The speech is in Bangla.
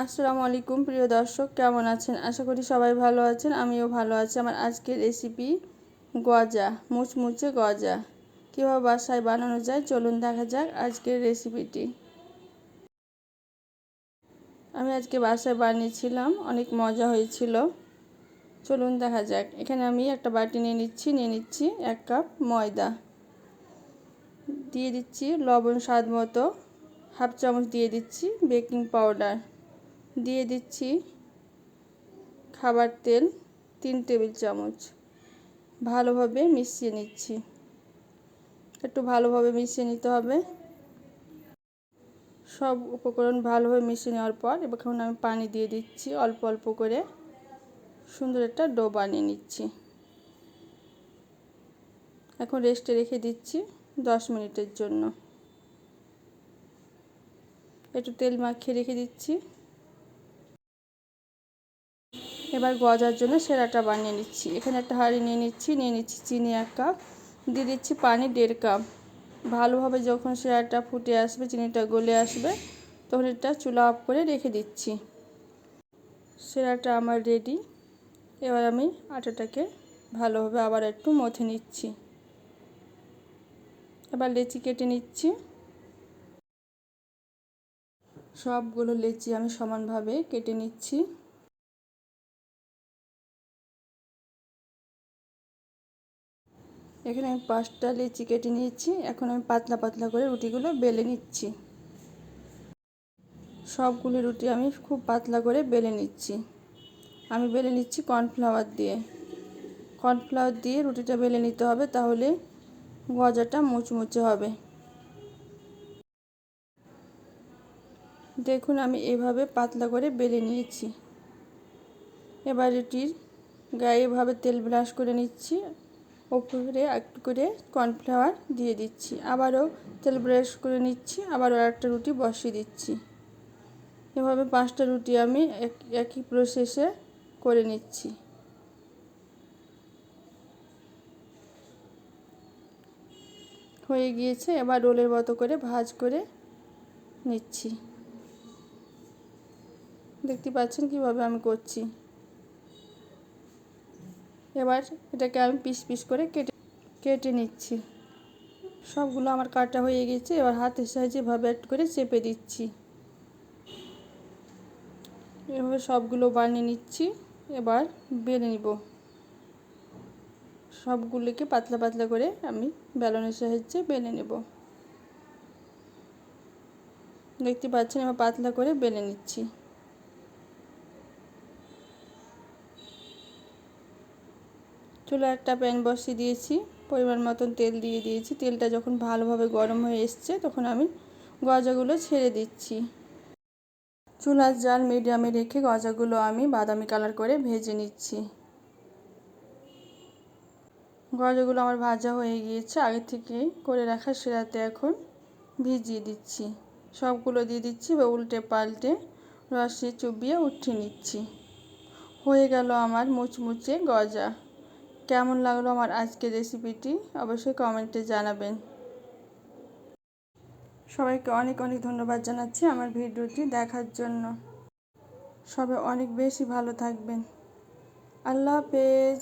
আসসালামু আলাইকুম, প্রিয় দর্শক, কেমন আছেন? আশা করি সবাই ভালো আছেন, আমিও ভালো আছি। আমার আজকের রেসিপি গজা, মুচমুচে গজা। কীভাবে বাসায় বানানো যায়? চলুন দেখা যাক আজকের রেসিপিটি আমি আজকে বাসায় বানিয়েছিলাম, অনেক মজা হয়েছিল। চলুন দেখা যাক। এখানে আমি একটা বাটি নিয়ে নিচ্ছি নিয়ে নিচ্ছি এক কাপ ময়দা। দিয়ে দিচ্ছি লবণ স্বাদ মতো। হাফ চামচ দিয়ে দিচ্ছি বেকিং পাউডার। দিয়ে দিচ্ছি খাবার তেল, তিন টেবিল চামচ। ভালোভাবে মিশিয়ে নিচ্ছি। একটু ভালোভাবে মিশিয়ে নিতে হবে। সব উপকরণ ভালোভাবে মিশিয়ে নেওয়ার পর এখন আমি পানি দিয়ে দিচ্ছি, অল্প অল্প করে। সুন্দর একটা ডো বানিয়ে নিচ্ছি। এখন রেস্টে রেখে দিচ্ছি দশ মিনিটের জন্য। একটু তেল মাখিয়ে রেখে দিচ্ছি। এবার গজার জন্য সেরাটা বানিয়ে নিচ্ছি। এখানে একটা হাঁড়ি নিয়ে নিচ্ছি নিয়ে নিচ্ছি চিনি এক কাপ। দিয়ে দিচ্ছি পানি দেড় কাপ। ভালোভাবে যখন সেরাটা ফুটে আসবে, চিনিটা গলে আসবে, তখন এটা চুলা অফ করে রেখে দিচ্ছি। সেরাটা আমার রেডি। এবার আমি আটাটাকে ভালোভাবে আবার একটু মথে নিচ্ছি। এবার লেচি কেটে নিচ্ছি। সবগুলো লেচি আমি সমানভাবে কেটে নিচ্ছি। এখানে আমি পাঁচটা লিচি কেটে নিয়েছি। এখন আমি পাতলা পাতলা করে রুটিগুলো বেলে নিচ্ছি। সবগুলি রুটি আমি খুব পাতলা করে বেলে নিচ্ছি। আমি বেলে নিচ্ছি কর্নফ্লাওয়ার দিয়ে। কর্নফ্লাওয়ার দিয়ে রুটিটা বেলে নিতে হবে, তাহলে গজাটা মুচমুচে হবে। দেখুন, আমি এভাবে পাতলা করে বেলে নিয়েছি। এবার রুটির গায়ে এভাবে তেল ব্রাশ করে নিচ্ছি। ওপরে একটু করে কর্নফ্লাওয়ার দিয়ে দিচ্ছি। আবারও তেল ব্রাশ করে নিচ্ছি, আবারও একটা রুটি বসিয়ে দিচ্ছি। এভাবে পাঁচটা রুটি আমি একই প্রসেসে করে নিচ্ছি। হয়ে গিয়েছে, এবার রোলের মতো করে ভাজ করে নিচ্ছি। দেখতে পাচ্ছেন কীভাবে আমি করছি। এবার এটাকে আমি পিস পিস করে কেটে কেটে নিচ্ছি। সবগুলো আমার কাটা হয়ে গেছে, এবার হাতের সাহায্যে অ্যাড করে চেপে দিচ্ছি। এভাবে সবগুলো বানিয়ে নিচ্ছি, এবার বেলে নিব। সবগুলোকে পাতলা পাতলা করে আমি বেলনের সাহায্যে বেলে নেব। দেখতে পাচ্ছেন, এবার পাতলা করে বেলে নিচ্ছি। চুলা একটা প্যান বসিয়ে দিয়েছি, পরিমাণ মতন তেল দিয়ে দিয়েছি। তেলটা যখন ভালোভাবে গরম হয়ে এসছে, তখন আমি গজাগুলো ছেড়ে দিচ্ছি। চুলার জাল মিডিয়ামে রেখে গজাগুলো আমি বাদামি কালার করে ভেজে নিচ্ছি। গজাগুলো আমার ভাজা হয়ে গিয়েছে, আগে থেকে করে রাখা সেরাতে এখন ভিজিয়ে দিচ্ছি। সবগুলো দিয়ে দিচ্ছি বা উল্টে পাল্টে রসে চুবিয়ে উঠিয়ে নিচ্ছি। হয়ে গেল আমার মুচমুচে গজা। কেমন লাগল আমার আজকের রেসিপিটি? অবশ্যই কমেন্টে জানাবেন। সবাইকে অনেক অনেক ধন্যবাদ জানাচ্ছি আমার ভিডিওটি দেখার জন্য। সবাই অনেক বেশি ভালো থাকবেন। আল্লাহ হাফেজ।